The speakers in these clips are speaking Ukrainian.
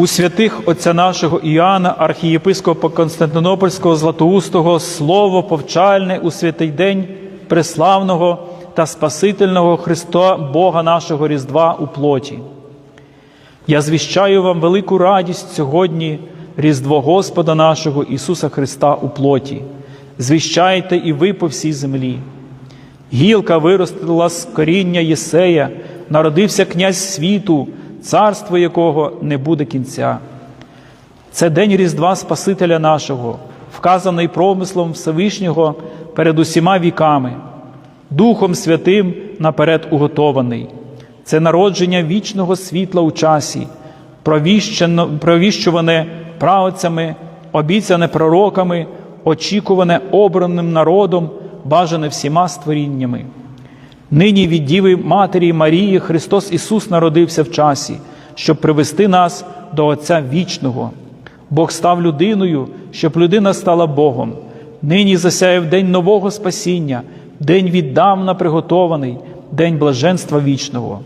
У святих Отця нашого Іоанна, архієпископа Константинопольського Златоустого, слово повчальне у святий день преславного та Спасительного Христа Бога нашого Різдва у плоті. Я звіщаю вам велику радість сьогодні, Різдво Господа нашого Ісуса Христа у плоті. Звіщайте і ви по всій землі. Гілка виростила з коріння Єсея, народився князь світу, царство якого не буде кінця. Це день Різдва Спасителя нашого, вказаний промислом Всевишнього перед усіма віками, Духом Святим наперед уготований. Це народження вічного світла у часі, провіщуване праотцями, обіцяне пророками, очікуване обраним народом, бажане всіма створіннями. Нині від Діви Матері Марії Христос Ісус народився в часі, щоб привести нас до Отця вічного. Бог став людиною, щоб людина стала Богом. Нині засяяв день нового спасіння, день віддавна приготований, день блаженства вічного.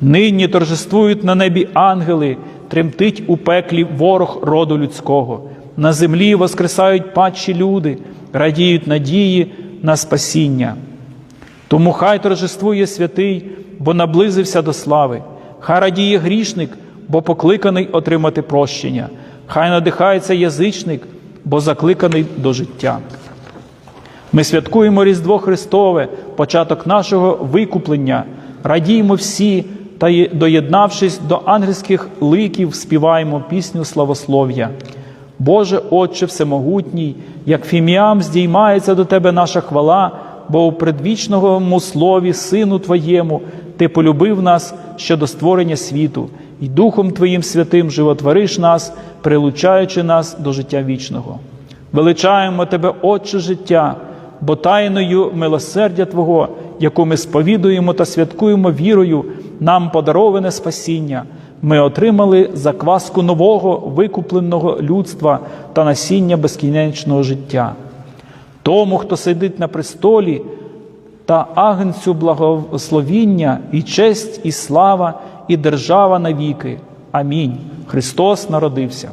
Нині торжествують на небі ангели, тремтить у пеклі ворог роду людського. На землі воскресають падші люди, радіють надії на спасіння. Тому хай торжествує святий, бо наблизився до слави. Хай радіє грішник, бо покликаний отримати прощення. Хай надихається язичник, бо закликаний до життя. Ми святкуємо Різдво Христове, початок нашого викуплення. Радіємо всі та, доєднавшись до ангельських ликів, співаємо пісню славослов'я. Боже Отче Всемогутній, як фіміам здіймається до Тебе наша хвала, бо у предвічному слові, Сину Твоєму, Ти полюбив нас ще до створення світу, і Духом Твоїм святим животвориш нас, прилучаючи нас до життя вічного. Величаємо Тебе, Отче життя, бо тайною милосердя Твого, яку ми сповідуємо та святкуємо вірою, нам подароване спасіння. Ми отримали закваску нового викупленого людства та насіння безкінечного життя. Тому, хто сидить на престолі, та агнцю благословіння і честь, і слава, і держава навіки. Амінь. Христос народився.